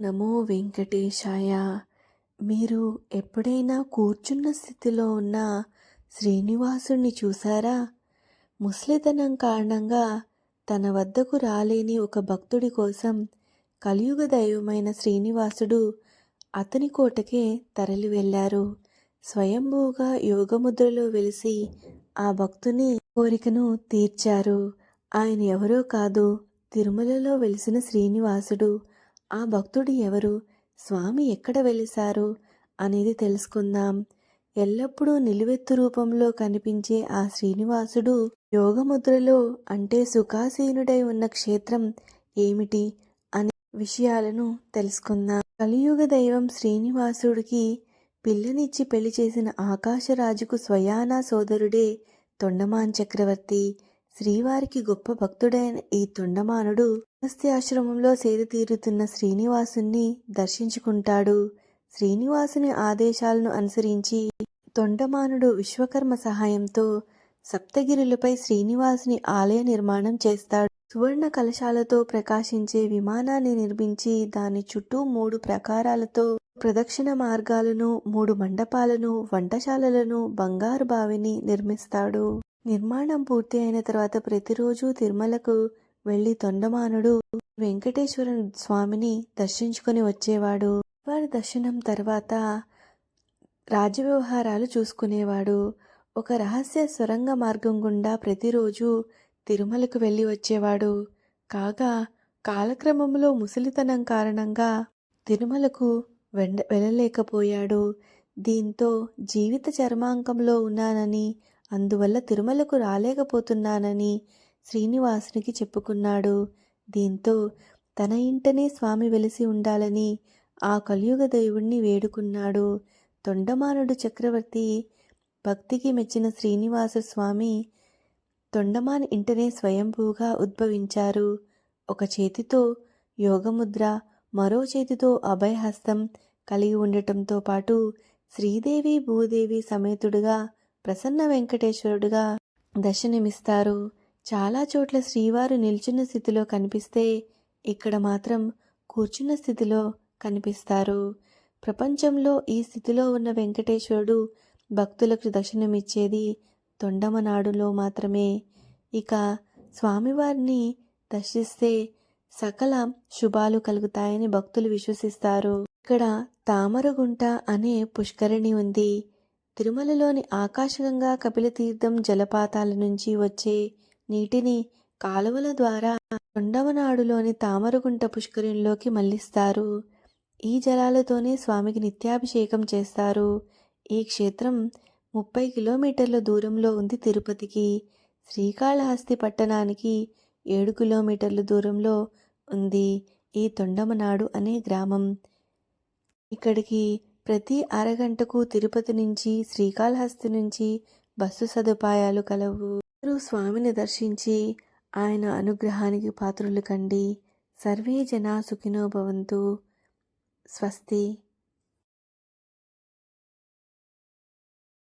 నమో వెంకటేశాయ. మీరు ఎప్పుడైనా కూర్చున్న స్థితిలో ఉన్న శ్రీనివాసుణ్ణి చూసారా ముసలితనం కారణంగా తన వద్దకు రాలేని ఒక భక్తుడి కోసం కలియుగ దైవమైన శ్రీనివాసుడు అతని కోటకే తరలి వెళ్ళారు. స్వయంభూగా యోగముద్రలో వెలిసి ఆ భక్తుని కోరికను తీర్చారు. ఆయన ఎవరో కాదు తిరుమలలో వెలిసిన శ్రీనివాసుడు. ఆ భక్తుడు ఎవరు? స్వామి ఎక్కడ వెలిశారు? అనేది తెలుసుకుందాం. ఎల్లప్పుడూ నిలువెత్తు రూపంలో కనిపించే ఆ శ్రీనివాసుడు యోగముద్రలో అంటే సుఖాసీనుడై ఉన్న క్షేత్రం ఏమిటి అనే విషయాలను తెలుసుకుందాం. కలియుగ దైవం శ్రీనివాసుడికి పిల్లనిచ్చి పెళ్ళి చేసిన ఆకాశరాజుకు స్వయానా సోదరుడే తొండమాన్ చక్రవర్తి. శ్రీవారికి గొప్ప భక్తుడైన ఈ తొండమానుడు ఆశ్రమంలో సేద తీరుతున్న శ్రీనివాసుని దర్శించుకుంటాడు. శ్రీనివాసుని ఆదేశాలను అనుసరించి తొండమానుడు విశ్వకర్మ సహాయంతో సప్తగిరులపై శ్రీనివాసుని ఆలయ నిర్మాణం చేస్తాడు. సువర్ణ కలశాలతో ప్రకాశించే విమానాన్ని నిర్మించి దాని చుట్టూ మూడు ప్రకారాలతో ప్రదక్షిణ మార్గాలను మూడు మండపాలను వంటశాలలను బంగారు బావిని నిర్మిస్తాడు. నిర్మాణం పూర్తి అయిన తర్వాత ప్రతిరోజు తిరుమలకు వెళ్ళి తొండమానుడు వెంకటేశ్వర స్వామిని దర్శించుకొని వచ్చేవాడు. వారి దర్శనం తర్వాత రాజ్య వ్యవహారాలు చూసుకునేవాడు. ఒక రహస్య సొరంగ మార్గం గుండా ప్రతిరోజు తిరుమలకు వెళ్ళి వచ్చేవాడు. కాగా కాలక్రమంలో ముసలితనం కారణంగా తిరుమలకు వెండ వెళ్ళలేకపోయాడు. దీంతో జీవిత చర్మాంకంలో ఉన్నానని అందువల్ల తిరుమలకు రాలేకపోతున్నానని శ్రీనివాసునికి చెప్పుకున్నాడు. దీంతో తన ఇంటనే స్వామి వెలిసి ఉండాలని ఆ కలియుగ దేవుణ్ణి వేడుకున్నాడు. తొండమానుడు చక్రవర్తి భక్తికి మెచ్చిన శ్రీనివాస స్వామి తొండమాన్ ఇంటనే స్వయంభూగా ఉద్భవించారు. ఒక చేతితో యోగముద్ర మరో చేతితో అభయహస్తం కలిగి ఉండటంతో పాటు శ్రీదేవి భూదేవి సమేతుడుగా ప్రసన్న వెంకటేశ్వరుడుగా దర్శనమిస్తారు. చాలా చోట్ల శ్రీవారు నిల్చున్న స్థితిలో కనిపిస్తే ఇక్కడ మాత్రం కూర్చున్న స్థితిలో కనిపిస్తారు. ప్రపంచంలో ఈ స్థితిలో ఉన్న వెంకటేశ్వరుడు భక్తులకు దర్శనమిచ్చేది తొండమనాడులో మాత్రమే. ఇక స్వామివారిని దర్శిస్తే సకల శుభాలు కలుగుతాయని భక్తులు విశ్వసిస్తారు. ఇక్కడ తామరగుంట అనే పుష్కరిణి ఉంది. తిరుమలలోని ఆకాశగంగా కపిలతీర్థం జలపాతాల నుంచి వచ్చే నీటిని కాలువల ద్వారా తొండమనాడులోని తామరగుంట పుష్కరిణిలోకి మళ్ళిస్తారు. ఈ జలాలతోనే స్వామికి నిత్యాభిషేకం చేస్తారు. ఈ క్షేత్రం ముప్పై కిలోమీటర్ల దూరంలో ఉంది తిరుపతికి. శ్రీకాళహస్తి పట్టణానికి ఏడు కిలోమీటర్ల దూరంలో ఉంది ఈ తొండమనాడు అనే గ్రామం. ఇక్కడికి ప్రతి అరగంటకు తిరుపతి నుంచి శ్రీకాళహస్తి నుంచి బస్సు సదుపాయాలు కలవు. స్వామిని దర్శించి ఆయన అనుగ్రహానికి పాత్రులు కండి. సర్వే జనా సుఖినో భవంతు. స్వస్తి.